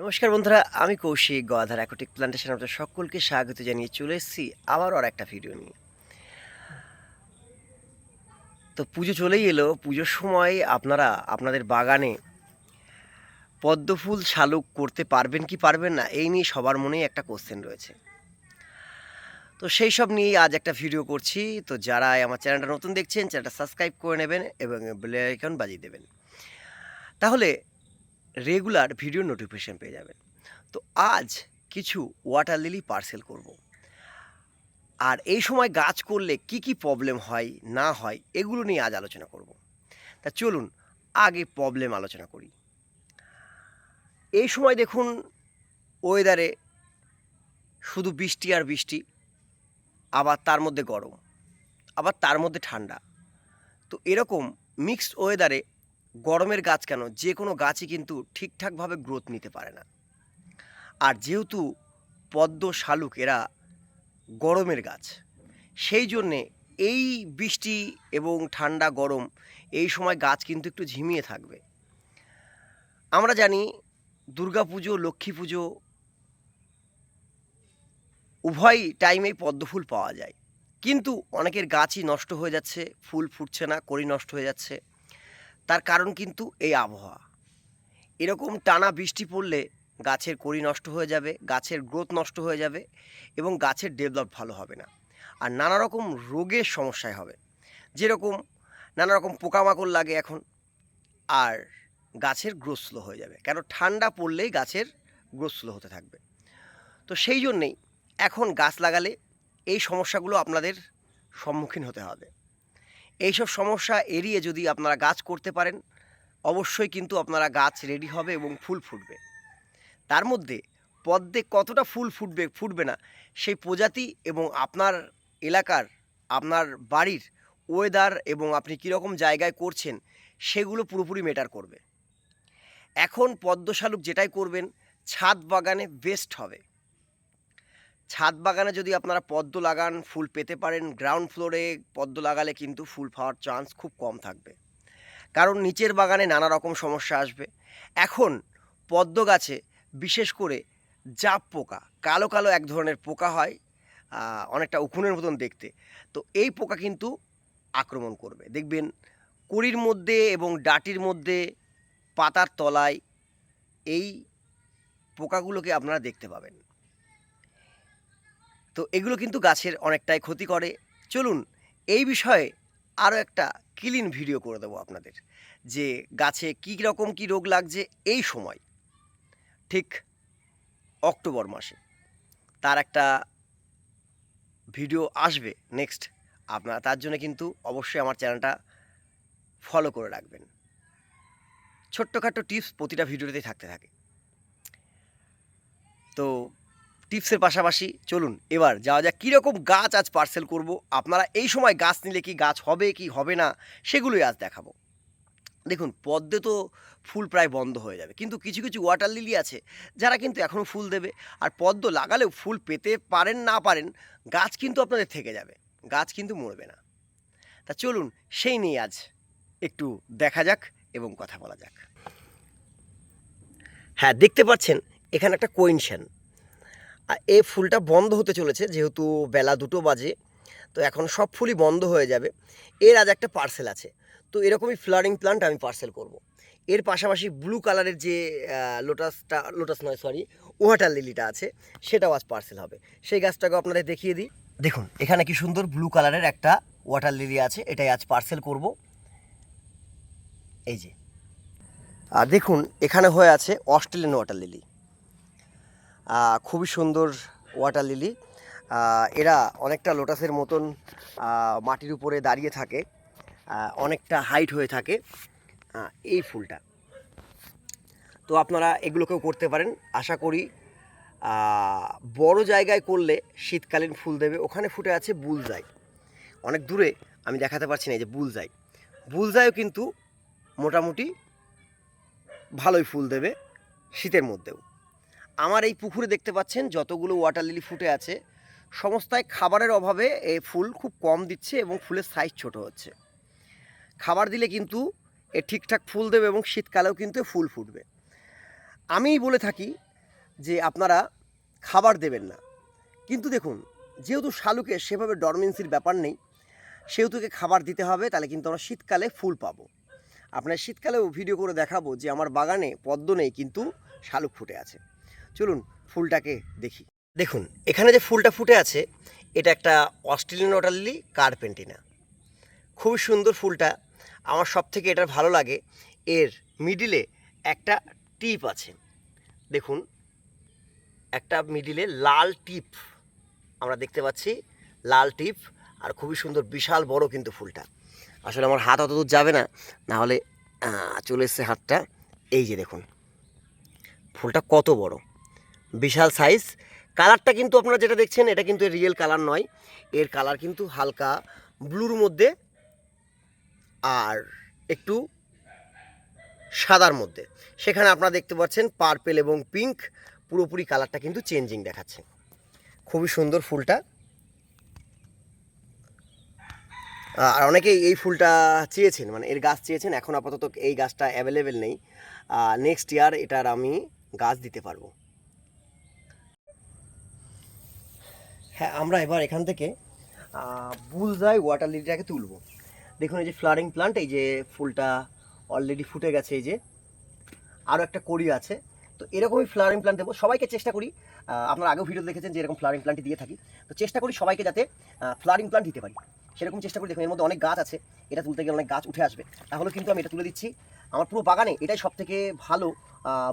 নমস্কার বন্ধুরা, আমি কৌশিক গদাধার অ্যাকোটিক প্লান্টেশন আপনাদের সকলকে স্বাগত জানিয়ে চলে এসেছি আবার আর একটা ভিডিও নিয়ে। তো পুজো চলেই এলো, পুজোর সময় আপনারা, আপনাদের বাগানে পদ্ম ফুল শালুক করতে পারবেন কি পারবেন না, এই নিয়ে সবার মনেই একটা কোশ্চেন রয়েছে। তো সেই সব নিয়েই আজ একটা ভিডিও করছি। তো যারা আমার চ্যানেলটা নতুন দেখছেন চ্যানেলটা সাবস্ক্রাইব করে নেবেন এবং বেল আইকন বাজিয়ে দেবেন। তাহলে রেগুলার ভিডিও নোটিফিকেশান পেয়ে যাবেন তো আজ কিছু ওয়াটার লিলি পার্সেল করব। আর এই সময় গাছ করলে কি কি প্রবলেম হয়, না হয়, এগুলো নিয়ে আজ আলোচনা করব। তা চলুন আগে প্রবলেম আলোচনা করি এই সময় দেখুন ওয়েদারে শুধু বৃষ্টি আর বৃষ্টি, আবার তার মধ্যে গরম, আবার তার মধ্যে ঠান্ডা তো এরকম মিক্সড ওয়েদারে গরমের গাছ কেন? যে কোনো গাছই কিন্তু ঠিকঠাকভাবে গ্রোথ নিতে পারে না। আর যেহেতু পদ্ম শালুক এরা গরমের গাছ, সেই জন্যে এই বৃষ্টি এবং ঠান্ডা গরম এই সময় গাছ কিন্তু একটু ঝিমিয়ে থাকবে। আমরা জানি দুর্গা পুজো, লক্ষ্মী পুজো উভয় টাইমেই পদ্ম ফুল পাওয়া যায়। কিন্তু অনেকের গাছই নষ্ট হয়ে যাচ্ছে, ফুল ফুটছে না, কড়ি নষ্ট হয়ে যাচ্ছে। তার কারণ কিন্তু এই আবহাওয়া। এরকম টানা বৃষ্টি পড়লে গাছের কড়ি নষ্ট হয়ে যাবে, গাছের গ্রোথ নষ্ট হয়ে যাবে এবং গাছের ডেভেলপ ভালো হবে না। আর নানা রকম রোগের সমস্যায় হবে। যেরকম নানা রকম পোকামাকড় লাগে এখন, আর গাছের গ্রোথ স্লো হয়ে যাবে। কেন? ঠান্ডা পড়লেই গাছের গ্রোথ স্লো হতে থাকবে। তো সেই জন্যেই এখন গাছ লাগালে এই সমস্যাগুলো আপনাদের সম্মুখীন হতে হবে। এইসব সমস্যা এড়িয়ে যদি আপনারা গাছ করতে পারেন, অবশ্যই কিন্তু আপনারা গাছ রেডি হবে এবং ফুল ফুটবে। তার মধ্যে পদ্মে কতটা ফুল ফুটবে ফুটবে না, সেই প্রজাতি এবং আপনার এলাকার, আপনার বাড়ির ওয়েদার এবং আপনি কীরকম জায়গায় করছেন, সেগুলো পুরোপুরি মেটার করবে। এখন পদ্ম শালুক যেটাই করবেন, ছাদ বাগানে বেস্ট হবে। ছাদ বাগানে যদি আপনারা পদ্ম লাগান, ফুল পেতে পারেন গ্রাউন্ড ফ্লোরে পদ্ম লাগালে কিন্তু ফুল পাওয়ার চান্স খুব কম থাকবে। কারণ নিচের বাগানে নানা রকম সমস্যা আসবে। এখন পদ্ম গাছে বিশেষ করে জাপ পোকা, কালো কালো এক ধরনের পোকা হয় অনেকটা উকুনের মতন দেখতে। তো এই পোকা কিন্তু আক্রমণ করবে। দেখবেন কুড়ির মধ্যে এবং ডাটির মধ্যে পাতার তলায় এই পোকাগুলোকে আপনারা দেখতে পাবেন। তো এগুলো কিন্তু গাছের অনেকটাই ক্ষতি করে। চলুন, এই বিষয়ে আরও একটা ক্লিন ভিডিও করে দেবো আপনাদের, যে গাছে কী রকম কী রোগ লাগছে এই সময়। ঠিক অক্টোবর মাসে। তার একটা ভিডিও আসবে নেক্সট। আপনারা তার জন্য কিন্তু অবশ্যই আমার চ্যানেলটা ফলো করে রাখবেন। ছোট্টখাট্টো টিপস প্রতিটা ভিডিওতেই থাকতে থাকে। তো টিপসের পাশাপাশি চলুন এবার যাওয়া যাক কীরকম গাছ আজ পার্সেল করব। আপনারা এই সময় গাছ নিলে কি গাছ হবে কি হবে না, সেগুলোই আজ দেখাবো। দেখুন, পদ্মে তো ফুল প্রায় বন্ধ হয়ে যাবে, কিন্তু কিছু কিছু ওয়াটার লিলি আছে, যারা কিন্তু এখনও ফুল দেবে। আর পদ্ম লাগালেও ফুল পেতে পারেন না পারেন, গাছ কিন্তু আপনাদের থেকে যাবে, গাছ কিন্তু মরবে না। তা চলুন, সেই নিয়ে আজ একটু দেখা যাক এবং কথা বলা যাক। হ্যাঁ দেখতে পাচ্ছেন, এখানে একটা কোইনশন আর এই ফুলটা বন্ধ হতে চলেছে, যেহেতু বেলা দুটো বাজে, তো এখন সব ফুলই বন্ধ হয়ে যাবে। এর আজ একটা পার্সেল আছে, তো এরকমই ফ্লারিং প্লান্ট আমি পার্সেল করব। এর পাশাপাশি ব্লু কালারের যে লোটাসটা লোটাস নয় সরি ওয়াটার লিলিটা আছে, সেটাও আজ পার্সেল হবে। সেই গাছটাকে আপনাদের দেখিয়ে দিই। দেখুন, এখানে কি সুন্দর ব্লু কালারের একটা ওয়াটার লিলি আছে, এটাই আজ পার্সেল করব। এই যে। আর দেখুন, এখানে হয়ে আছে অস্ট্রেলিয়ান ওয়াটার লিলি খুবই সুন্দর ওয়াটার লিলি এরা অনেকটা লোটাসের মতন মাটির উপরে দাঁড়িয়ে থাকে। অনেকটা হাইট হয়ে থাকে। এই ফুলটা। তো আপনারা এগুলোকেও করতে পারেন। আশা করি বড় জায়গায় করলে শীতকালীন ফুল দেবে। ওখানে ফুটে আছে বুলজাই অনেক দূরে আমি দেখাতে পারছি না যে বুলজাই বুলজাইও কিন্তু মোটামুটি ভালোই ফুল দেবে শীতের মধ্যেও। আমার এই পুকুরে দেখতে পাচ্ছেন যতগুলো ওয়াটার লিলি ফুটে আছে, সমস্তায় খাবারের অভাবে এই ফুল খুব কম দিচ্ছে এবং ফুলের সাইজ ছোট হচ্ছে। খাবার দিলে কিন্তু এ ঠিকঠাক ফুল দেবে এবং শীতকালেও কিন্তু ফুল ফুটবে। আমি বলে থাকি যে আপনারা খাবার দেবেন না। কিন্তু দেখুন, যেহেতু শালুকে সেভাবে ডরমেন্সির ব্যাপার নেই সেহেতুকে খাবার দিতে হবে, তাহলে কিন্তু আমরা শীতকালে ফুল পাবো। আপনার শীতকালেও ভিডিও করে দেখাবো যে আমার বাগানে পদ্ম নেই, কিন্তু শালুক ফুটে আছে। চলুন ফুলটাকে দেখি। দেখুন, এখানে যে ফুলটা ফুটে আছে, এটা একটা অস্ট্রেলিয়ান ওটারলি কার্পেন্টিনা খুবই সুন্দর ফুলটা। আমার সব থেকে এটার ভালো লাগে, এর মিডিলে একটা টিপ আছে। দেখুন, একটা মিডিলে লাল টিপ। আমরা দেখতে পাচ্ছি লাল টিপ, আর খুবই সুন্দর, বিশাল বড় কিন্তু ফুলটা। আসলে আমার হাত অত দূর যাবে না না হলে চলে এসছে হাতটা। এই যে দেখুন, ফুলটা কত বড়। বিশাল সাইজ কালারটা কিন্তু আপনারা যেটা দেখছেন, এটা কিন্তু রিয়েল কালার নয়। এর কালার কিন্তু হালকা ব্লুর মধ্যে আর একটু সাদার মধ্যে। সেখানে আপনারা দেখতে পাচ্ছেন পার্পেল এবং পিঙ্ক পুরোপুরি কালারটা কিন্তু চেঞ্জিং দেখাচ্ছে। খুবই সুন্দর ফুলটা। আর অনেকেই এই ফুলটা চেয়েছেন মানে এর গাছ চেয়েছেন, এখন আপাতত এই গাছটা অ্যাভেলেবেল নেই। নেক্সট ইয়ার এটার আমি গাছ দিতে পারব। হ্যাঁ আমরা এবার এখান থেকে বুলজাই ওয়াটার লিলিটাকে তুলব। দেখুন, এই যে ফ্লারিং প্লান্ট এই যে ফুলটা অলরেডি ফুটে গেছে, এই যে আরও একটা কড়ি আছে। তো এরকমই ফ্লাওয়ারিং প্লান্ট দেবো। সবাইকে চেষ্টা করি আপনারা আগেও ভিডিও দেখেছেন যে এরকম ফ্লাওয়ারিং প্লান্টই দিয়ে থাকি। তো চেষ্টা করি সবাইকে যাতে ফ্লাওয়ারিং প্লান্ট দিতে পারি। সেরকম চেষ্টা করি। দেখুন, এর মধ্যে অনেক গাছ আছে। এটা তুলতে গেলে অনেক গাছ উঠে আসবে। তাহলে কিন্তু আমি এটা তুলে দিচ্ছি। আমার পুরো বাগানে এটাই সব থেকে ভালো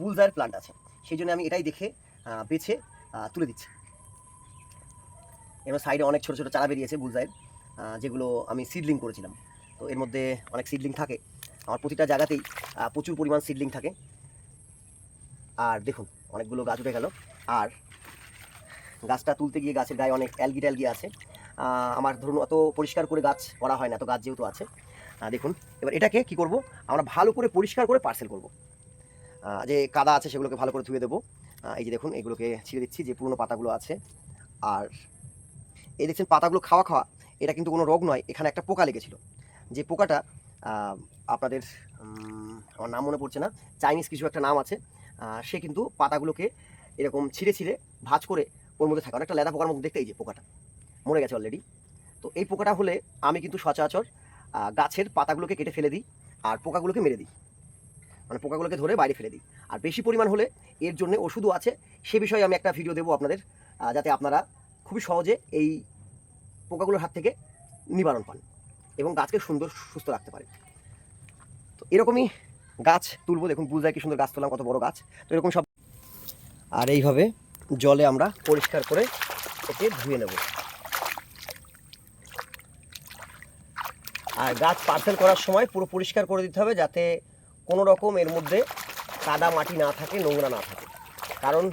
বুলজায়ের প্লান্ট আছে। সেই জন্য আমি এটাই দেখে বেছে তুলে দিচ্ছি। এবার সাইডে অনেক ছোটো ছোটো চারা বেরিয়েছে বুলজায়ের আহ, যেগুলো আমি সিডলিং করেছিলাম। তো এর মধ্যে অনেক সিডলিং থাকে। আমার প্রতিটা জায়গাতেই প্রচুর পরিমাণ সিডলিং থাকে। আর দেখুন অনেকগুলো গাছ উঠে গেল। আর গাছটা তুলতে গিয়ে গাছের গায়ে অনেক অ্যালগি ট্যালগি আছে। আমার ধরুন অত পরিষ্কার করে গাছ করা হয় না তো গাছ যেহেতু আছে। দেখুন এবার এটাকে কি করব? আমরা ভালো করে পরিষ্কার করে পার্সেল করব। যে কাদা আছে সেগুলোকে ভালো করে ধুয়ে দেবো। এই যে দেখুন এগুলোকে ছিঁড়ে দিচ্ছি যে পুরনো পাতাগুলো আছে। আর এই দেখছেন পাতাগুলো খাওয়া খাওয়া, এটা কিন্তু কোনো রোগ নয়, এখানে একটা পোকা লেগেছিল। যে পোকাটা আপনাদের আমার নাম মনে পড়ছে না, চাইনিজ কিছু একটা নাম আছে সে কিন্তু পাতাগুলোকে এরকম ছিঁড়ে ছিঁড়ে ভাঁজ করে ওর মধ্যে থাকে। অনেকটা লেদা পোকার মধ্যে দেখতেই যে পোকাটা, মরে গেছে অলরেডি তো এই পোকাটা হলে আমি কিন্তু সচরাচর গাছের পাতাগুলোকে কেটে ফেলে দিই আর পোকাগুলোকে মেরে দিই। মানে পোকাগুলোকে ধরে বাইরে ফেলে দিই। আর বেশি পরিমাণ হলে এর জন্য ওষুধও আছে। সে বিষয়ে আমি একটা ভিডিও দেবো আপনাদের যাতে আপনারা খুবই সহজে এই পোকাগুলোর হাত থেকে নিবারণ পান এবং গাছকে সুন্দর সুস্থ রাখতে পারে তো এরকমই গাছ তুলবো, দেখুন বুঝায় কি সুন্দর গাছ তুললাম, কত বড় গাছ। তো এরকম সব আর এইভাবে জলে আমরা পরিষ্কার করে একে ধুয়ে নেব। আর গাছ পার্সেল করার সময় পুরো পরিষ্কার করে দিতে হবে যাতে কোনো রকম এর মধ্যে কাদা মাটি না থাকে, নোংরা না থাকে। কারণ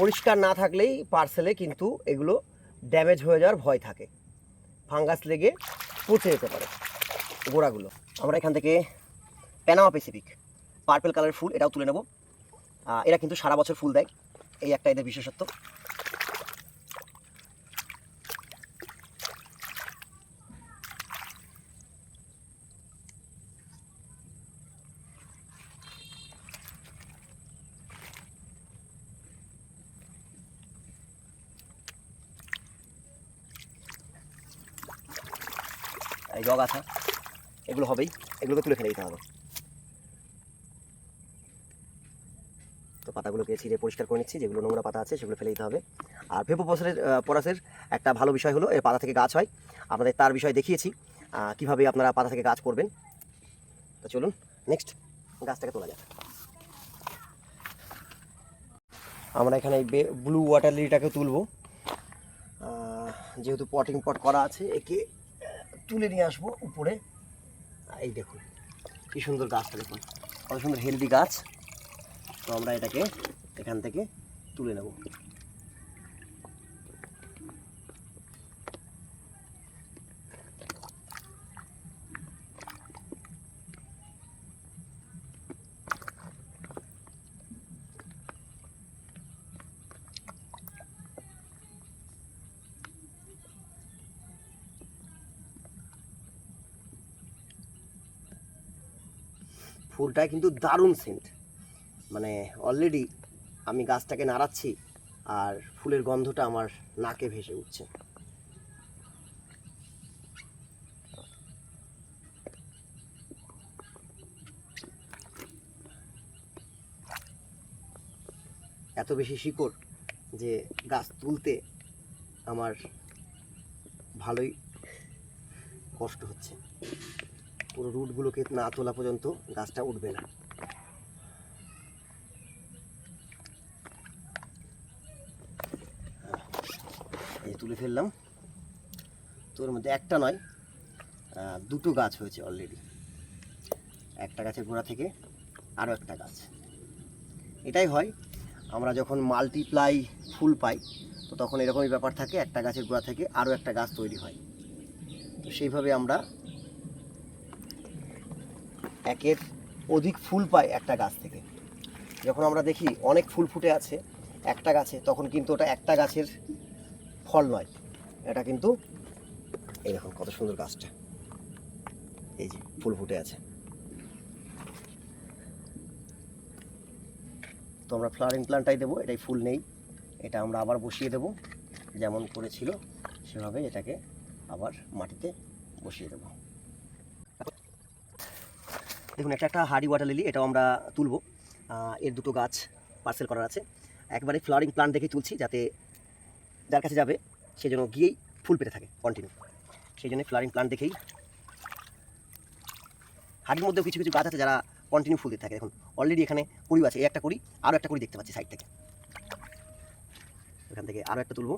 পরিষ্কার না থাকলেই পার্সেলে কিন্তু এগুলো ড্যামেজ হয়ে যাওয়ার ভয় থাকে। ফাঙ্গাস লেগে পচে যেতে পারে গোড়াগুলো। আমরা এখান থেকে প্যানামা পেসিফিক পার্পেল কালারের ফুল এটাও তুলে নেব। এরা কিন্তু সারা বছর ফুল দেয়। এই একটা এদের বিশেষত্ব। জগ আছে, এগুলো হবেই, এগুলোকে তুলে ফেলে দিতে হবে। তো পাতাগুলোকে ছিঁড়ে পরিষ্কার করে নিচ্ছি, যেগুলো নোংরা পাতা আছে সেগুলো ফেলে দিতে হবে। আর ভেপো পসরের পরাসের একটা ভালো বিষয় হলো এর পাতা থেকে গাছ হয়। আপনাদের তার বিষয় দেখিয়েছি কীভাবে আপনারা পাতা থেকে গাছ করবেন। তো চলুন নেক্সট গাছটাকে তোলা যাক। আমরা এখানে এই ব্লু ওয়াটার লিটাকে তুলবো। যেহেতু পটিং পট করা আছে, একে তুলে নিয়ে আসব উপরে। এই দেখুন, কি সুন্দর গাছটা দেখুন। কত সুন্দর হেলদি গাছ। তো আমরা এটাকে এখান থেকে তুলে নেব। ফুলটা কিন্তু দারুণ সেন্ট মানে অলরেডি আমি গাছটাকে নাড়াচ্ছি আর ফুলের গন্ধটা আমার নাকে ভেসে উঠছে। এত বেশি শিকড় যে গাছ তুলতে আমার ভালোই কষ্ট হচ্ছে। পুরো রুটগুলোকে না তোলা পর্যন্ত গাছটা উঠবে না। এই তুলে ফেললাম। তোর মধ্যে একটা নয় দুটো গাছ হয়েছে অলরেডি একটা গাছের গোড়া থেকে আরও একটা গাছ। এটাই হয়, আমরা যখন মাল্টিপ্লাই ফুল পাই, তো তখন এরকমই ব্যাপার থাকে, একটা গাছের গোড়া থেকে আরও একটা গাছ তৈরি হয়। তো সেইভাবে আমরা একের অধিক ফুল পাই একটা গাছ থেকে। যখন আমরা দেখি অনেক ফুল ফুটে আছে একটা গাছে, তখন কিন্তু ওটা একটা গাছের ফল নয়। এটা কিন্তু এই দেখুন কত সুন্দর গাছটা। এই যে ফুল ফুটে আছে। তো আমরা ফ্লাওয়ারিং প্ল্যান্টটাই দেবো, এটাই ফুল নেই। এটা আমরা আবার বসিয়ে দেবো। যেমন করেছিল, সেভাবে এটাকে আবার মাটিতে বসিয়ে দেবো। দেখুন একটা একটা হার্ডি ওয়াটার লিলি এটাও আমরা তুলবো। এর দুটো গাছ পার্সেল করার আছে। একবারে ফ্লাওয়ারিং প্লান্ট দেখেই তুলছি, যাতে যার কাছে যাবে, সে যেন গিয়েই ফুল পেতে থাকে কন্টিনিউ সেই জন্য ফ্লাওয়ারিং প্লান্ট দেখেই হাড়ির মধ্যেও কিছু কিছু গাছ আছে যারা কন্টিনিউ ফুল দিতে থাকে। এখন অলরেডি এখানে কুড়ি আছে, এই একটা কুড়ি আরও একটা কুড়ি দেখতে পাচ্ছি সাইড থেকে। এখান থেকে আরও একটা তুলবো।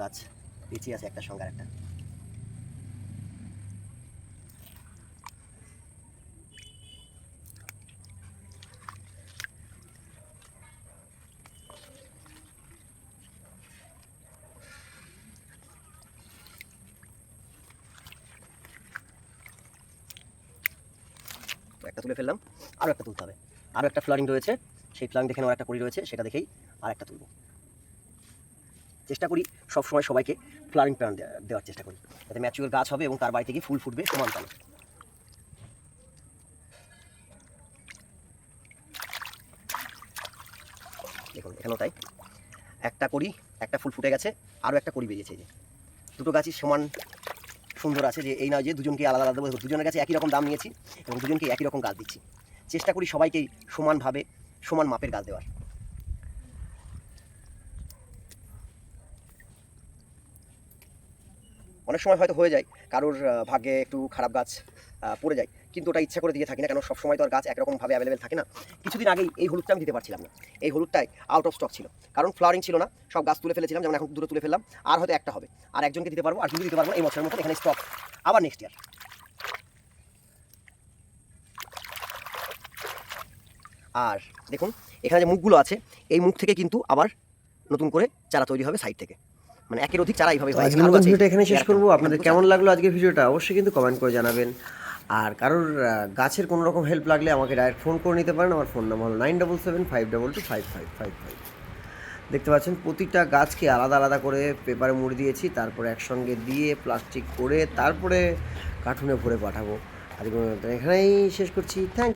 গাছ পিছিয়ে আছে একটা সঙ্গে একটা। একটা তুলে ফেললাম আরও একটা তুলতে হবে। আরও একটা ফ্লারিং রয়েছে, সেই ফ্লারিং দেখে নেওয়ার একটা করি রয়েছে, সেটা দেখেই আর একটা তুলব। চেষ্টা করি সবসময় সবাইকে ফ্লারিং প্ল্যান দেওয়ার চেষ্টা করি, যাতে ম্যাচিওর গাছ হবে এবং তার বাড়ি থেকে ফুল ফুটবে সমান তালে দেখুন, এখানেও তাই। একটা করি, একটা ফুল ফুটে গেছে আরও একটা করি বেরিয়েছে যে। দুটো গাছই সমান সুন্দর আছে যে এই নয় যে দুজনকে আলাদা আলাদা দুজনের কাছে একই রকম দাম নিয়েছি এবং দুজনকে একই রকম গাছ দিচ্ছি। চেষ্টা করি সবাইকেই সমানভাবে সমান মাপের গাছ দেওয়ার। অনেক সময় হয়তো হয়ে যায়, কারোর ভাগ্যে একটু খারাপ গাছ পড়ে যায়। কিন্তু ওটা ইচ্ছা করে দিয়ে থাকি না কেন সবসময় তো আর গাছ একরকমভাবে অ্যাভেলেবেল থাকে না। কিছুদিন আগেই এই হলুদটা আমি দিতে পারছিলাম না। এই হলুদটাই আউট অফ স্টক ছিল। কারণ ফ্লাওয়ারিং ছিল না সব গাছ তুলে ফেলেছিলাম যেমন এখন দুটো তুলে ফেললাম আর হয়তো একটা হবে। আর একজনকে দিতে পারব আর কিন্তু দিতে পারব এই বছরের মতো এখানে স্টক আবার নেক্সট ইয়ার আর দেখুন এখানে যে মুখগুলো আছে এই মুখ থেকে কিন্তু আবার নতুন করে চারা তৈরি হবে সাইড থেকে। মানে একের অধিক চারা এইভাবে হয়। ভিডিওটা এখানে শেষ করব। আপনাদের কেমন লাগল আজকের ভিডিওটা অবশ্যই কিন্তু কমেন্ট করে জানাবেন। আর কারোর গাছের কোনো রকম হেল্প লাগলে আমাকে ডাইরেক্ট ফোন করে নিতে পারেন। আমার ফোন নাম্বার হলো nine double seven five double two five five five five দেখতে পাচ্ছেন, প্রতিটা গাছকে আলাদা আলাদা করে পেপারে মুড়ে দিয়েছি, তারপরে একসঙ্গে দিয়ে প্লাস্টিক করে তারপরে কার্টুনে ভরে পাঠাবো। মতো এখানেই শেষ করছি। থ্যাংক